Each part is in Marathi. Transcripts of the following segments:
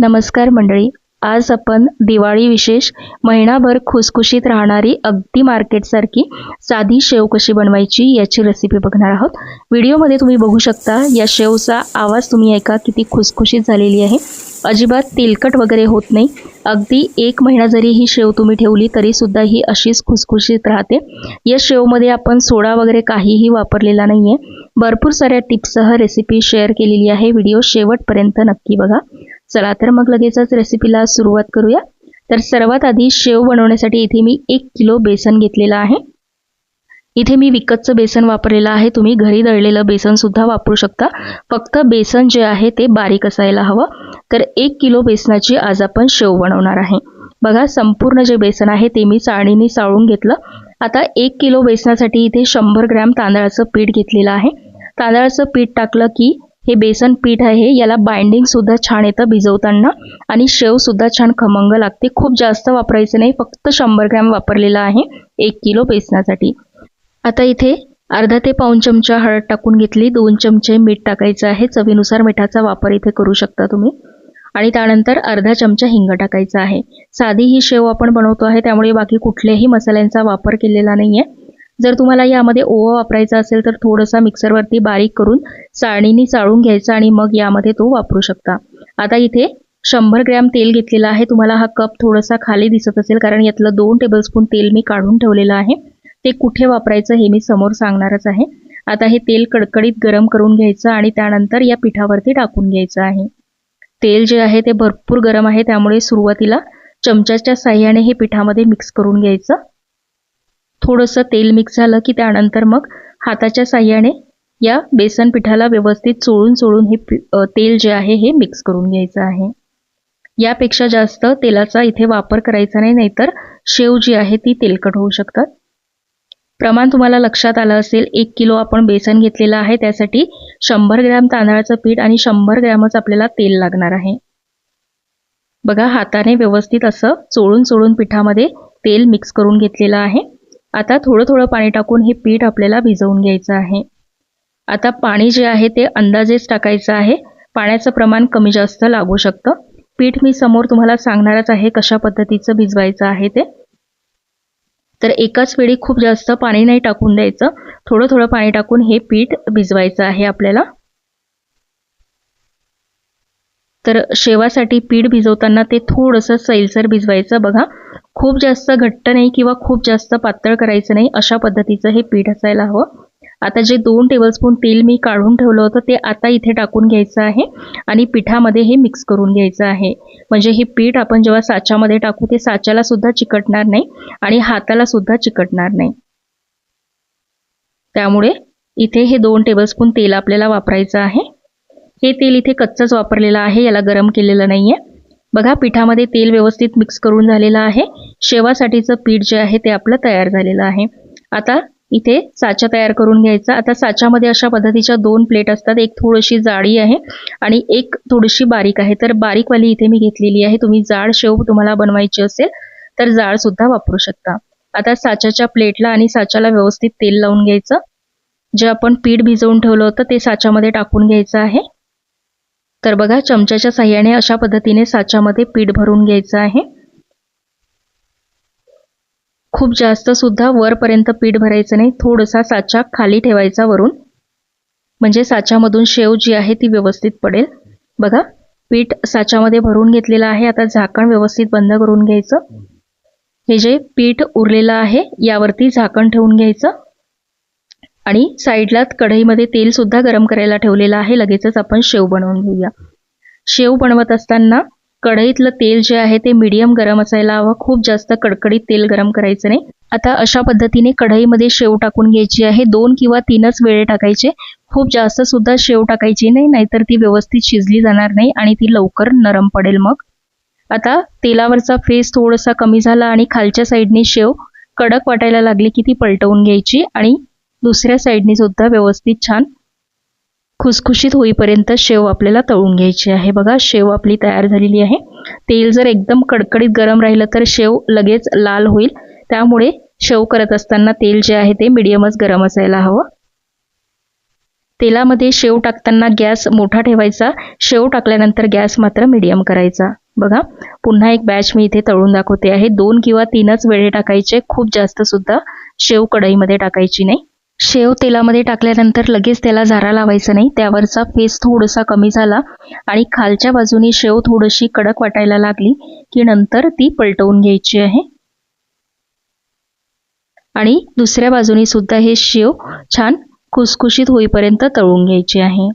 नमस्कार मंडळी. आज आपण दिवाळी विशेष महिनाभर खुसखुशीत राहणारी अगदी मार्केटसारखी साधी शेव कशी बनवायची याची रेसिपी बघणार आहोत. व्हिडिओमध्ये तुम्ही बघू शकता या शेवचा आवाज तुम्ही ऐका किती खुसखुशीत झालेली आहे. अजिबात तेलकट वगैरे होत नाही. अगदी एक महिना जरी ही शेव तुम्ही ठेवली तरीसुद्धा ही अशीच खुसखुशीत राहते. या शेवमध्ये आपण सोडा वगैरे काहीही वापरलेला नाही आहे भरपूर साऱ्या टिप्ससह रेसिपी शेअर केलेली आहे. व्हिडिओ शेवटपर्यंत नक्की बघा. चला तर मग लगेचच रेसिपीला सुरुवात करूया. तर सर्वात आधी शेव बनवण्यासाठी इथे मी एक किलो बेसन घेतलेलं आहे. इथे मी विकतचं बेसन वापरलेलं आहे. तुम्ही घरी दळलेलं बेसनसुद्धा वापरू शकता. फक्त बेसन जे आहे ते बारीक असायला हवं. तर एक किलो बेसनाची आज आपण शेव बनवणार आहे. बघा संपूर्ण जे बेसन आहे ते मी चाळणीने चाळून घेतलं. आता एक किलो बेसनासाठी इथे शंभर ग्रॅम तांदळाचं पीठ घेतलेलं आहे. तांदळाचं पीठ टाकलं की हे बेसन पीठ आहे याला बाइंडिंगसुद्धा छान येतं भिजवताना आणि शेव सुद्धा छान खमंग लागते. खूप जास्त वापरायचं नाही फक्त शंभर ग्रॅम वापरलेला आहे एक किलो बेसनासाठी. आता इथे अर्धा ते पाऊन चमचा हळद टाकून घेतली दोन चमचे मीठ टाकायचं आहे चवीनुसार मिठाचा वापर इथे करू शकता तुम्ही. आणि त्यानंतर अर्धा चमचा हिंग टाकायचा आहे. साधी ही शेव आपण बनवतो आहे त्यामुळे बाकी कुठल्याही मसाल्यांचा वापर केलेला नाही आहे जर तुम्हाला यामध्ये ओवा वापरायचा असेल तर थोडंसं मिक्सरवरती बारीक करून चाळणीने चाळून घ्यायचा आणि मग यामध्ये तो वापरू शकता. आता इथे शंभर ग्रॅम तेल घेतलेला आहे. तुम्हाला हा कप थोडासा खाली दिसत असेल कारण यातलं दोन टेबलस्पून तेल मी काढून ठेवलेलं आहे. ते कुठे वापरायचं हे मी समोर सांगणारच आहे. आता हे तेल कडकडीत गरम करून घ्यायचं आणि त्यानंतर या पिठावरती टाकून घ्यायचं आहे. तेल जे आहे ते भरपूर गरम आहे. त्यामुळे सुरुवातीला चमच्याच्या साह्याने हे पिठामध्ये मिक्स करून घ्यायचं. थोडंसं तेल मिक्स झालं की त्यानंतर मग हाताच्या साह्याने या बेसन पिठाला व्यवस्थित चोळून चोळून हे तेल जे आहे हे मिक्स करून घ्यायचं आहे. यापेक्षा जास्त तेलाचा इथे वापर करायचा नाही नाहीतर शेव जी आहे ती तेलकट होऊ शकतात. प्रमाण तुम्हाला लक्षात आलं असेल एक किलो आपण बेसन घेतलेलं आहे त्यासाठी शंभर ग्रॅम तांदळाचं पीठ आणि शंभर ग्रॅमच आपल्याला तेल लागणार आहे. बघा हाताने व्यवस्थित असं चोळून चोळून पिठामध्ये तेल मिक्स करून घेतलेलं आहे. आता थोडं थोडं पाणी टाकून हे पीठ आपल्याला भिजवून घ्यायचं आहे. आता पाणी जे आहे ते अंदाजेच टाकायचं आहे. पाण्याचं प्रमाण कमी जास्त लागू शकतं. पीठ मी समोर तुम्हाला सांगणारच आहे कशा पद्धतीचं भिजवायचं आहे ते. तर एकाच वेळी खूप जास्त पाणी नाही टाकून द्यायचं. थोडं थोडं पाणी टाकून हे पीठ भिजवायचं आहे आपल्याला. तर शेवासाठी पीठ भिजवताना ते थोडंसं सैलसर भिजवायचं. बघा खूप जास्त घट्ट नाही किंवा खूप जास्त पातळ करायचं नाही अशा पद्धतीचं हे पीठ असायला हवं. आता जे दोन टेबलस्पून तेल मी काढून ठेवलं होतं ते आता इथे टाकून घ्यायचं आहे आणि पिठामध्ये हे मिक्स करून घ्यायचं आहे. म्हणजे हे पीठ आपण जेव्हा साच्यामध्ये टाकू ते साच्याला सुद्धा चिकटणार नाही आणि हाताला सुद्धा चिकटणार नाही. त्यामुळे इथे हे दोन टेबलस्पून तेल आपल्याला वापरायचं आहे. हे तेल इथे कच्चंच वापरलेलं आहे याला गरम केलेलं नाही आहे बघा पिठामध्ये तेल व्यवस्थित मिक्स करून झालेलं आहे. शेवासाठीचं पीठ जे आहे ते आपलं तयार झालेलं आहे. आता इथे साचा तयार करून घ्यायचा. आता साच्यामध्ये अशा पद्धतीच्या दोन प्लेट असतात. एक थोडीशी जाडी आहे आणि एक थोडीशी बारीक आहे. तर बारीकवाली इथे मी घेतलेली आहे. तुम्ही जाड शेव तुम्हाला बनवायची असेल तर जाड सुद्धा वापरू शकता. आता साच्याच्या प्लेटला आणि साच्याला व्यवस्थित तेल लावून घ्यायचं. जे आपण पीठ भिजवून ठेवलं होतं ते साच्यामध्ये टाकून घ्यायचं आहे. तर बघा चमच्याच्या साह्याने अशा पद्धतीने साच्यामध्ये पीठ भरून घ्यायचं आहे. खूप जास्त सुद्धा वरपर्यंत पीठ भरायचं नाही थोडासा साचा खाली ठेवायचा वरून. म्हणजे साच्यामधून शेव जी आहे ती व्यवस्थित पडेल. बघा पीठ साच्यामध्ये भरून घेतलेलं आहे आता झाकण व्यवस्थित बंद करून घ्यायचं. हे जे पीठ उरलेलं आहे यावरती झाकण ठेवून घ्यायचं. आणि साईडला कढईमध्ये तेल सुद्धा गरम करायला ठेवलेलं आहे. लगेचच आपण शेव बनवून घेऊया. शेव बनवत असताना कढईतलं तेल जे आहे ते मीडियम गरम असायला हवं. खूप जास्त कडकडीत तेल गरम करायचं नाही. आता अशा पद्धतीने कढईमध्ये शेव टाकून घ्यायची आहे. दोन किंवा तीनच वेळे टाकायचे. खूप जास्त सुद्धा शेव टाकायची नाही नाहीतर ती व्यवस्थित शिजली जाणार नाही आणि ती लवकर नरम पडेल मग. आता तेलावरचा फेस थोडासा कमी झाला आणि खालच्या साईडने शेव कडक वाटायला लागली की ती पलटवून घ्यायची आणि दुसऱ्या साईडने सुद्धा व्यवस्थित छान खुसखुशीत होईपर्यंत शेव आपल्याला तळून घ्यायची आहे. बघा शेव आपली तयार झालेली आहे. तेल जर एकदम कडकडीत गरम राहिलं तर शेव लगेच लाल होईल. त्यामुळे शेव करत असताना तेल जे आहे ते मिडियमच गरम असायला हवं. तेलामध्ये शेव टाकताना गॅस मोठा ठेवायचा. शेव टाकल्यानंतर गॅस मात्र मिडियम करायचा. बघा पुन्हा एक बॅच मी इथे तळून दाखवते आहे. दोन किंवा तीनच वेळे टाकायचे. खूप जास्त सुद्धा शेव कढईमध्ये टाकायची नाही. शेव तेलामध्ये टाकल्यानंतर लगेच त्याला झारा लावायचा नाही. त्यावरचा फेस थोडासा कमी झाला आणि खालच्या बाजूने शेव थोडीशी कडक वाटायला लागली की नंतर ती पलटवून घ्यायची आहे. आणि दुसऱ्या बाजूनी सुद्धा हे शेव छान खुसखुशीत होईपर्यंत तळून घ्यायची आहे.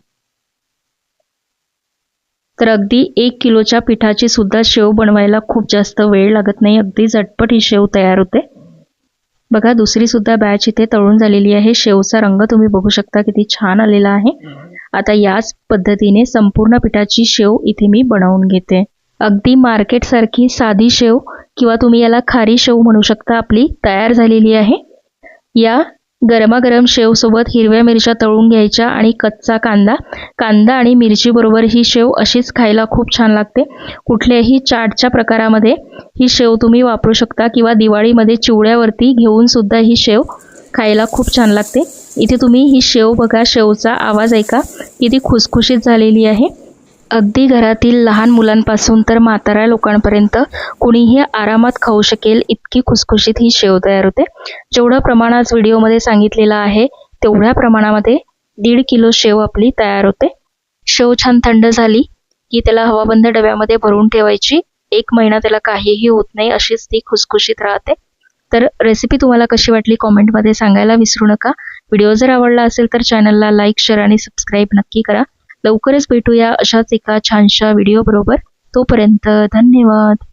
तर अगदी एक किलोच्या पिठाची सुद्धा शेव बनवायला खूप जास्त वेळ लागत नाही. अगदी झटपट ही शेव तयार होते. बघा दुसरी सुद्धा बॅच इथे तळून झालेली आहे. शेवचा रंग तुम्ही बघू शकता किती छान आलेला आहे. आता याच पद्धतीने संपूर्ण पिठाची शेव इथे मी बनवून घेते. अगदी मार्केट सारखी साधी शेव किंवा तुम्ही याला खारी शेव म्हणू शकता. आपली तयार झालेली आहे. या गरमागरम शेवसोबत हिरव्या मिरच्या तळून घ्यायच्या आणि कच्चा कांदा. कांदा आणि मिरचीबरोबर ही शेव अशीच खायला खूप छान लागते. कुठल्याही चाटच्या प्रकारामध्ये ही शेव तुम्ही वापरू शकता किंवा दिवाळीमध्ये चिवड्यावरती घेऊन सुद्धा ही शेव खायला खूप छान लागते. इथे तुम्ही ही शेव बघा शेवचा आवाज ऐका. किती खुसखुशीत झालेली आहे. अगदी घरातील लहान मुलांपासून तर म्हाताऱ्या लोकांपर्यंत कुणीही आरामात खाऊ शकेल इतकी खुसखुशीत ही शेव तयार होते. जेवढं प्रमाण आज व्हिडिओमध्ये सांगितलेलं आहे तेवढ्या प्रमाणामध्ये दीड किलो शेव आपली तयार होते. शेव छान थंड झाली की त्याला हवाबंद डब्यामध्ये भरून ठेवायची. एक महिना त्याला काहीही होत नाही अशीच ती खुसखुशीत राहते. तर रेसिपी तुम्हाला कशी वाटली कॉमेंटमध्ये सांगायला विसरू नका. व्हिडिओ जर आवडला असेल तर चॅनलला लाईक शेअर आणि सबस्क्राईब नक्की करा. लवकरच भेटूया अशाच एका छानशा व्हिडिओ बरोबर. तोपर्यंत धन्यवाद.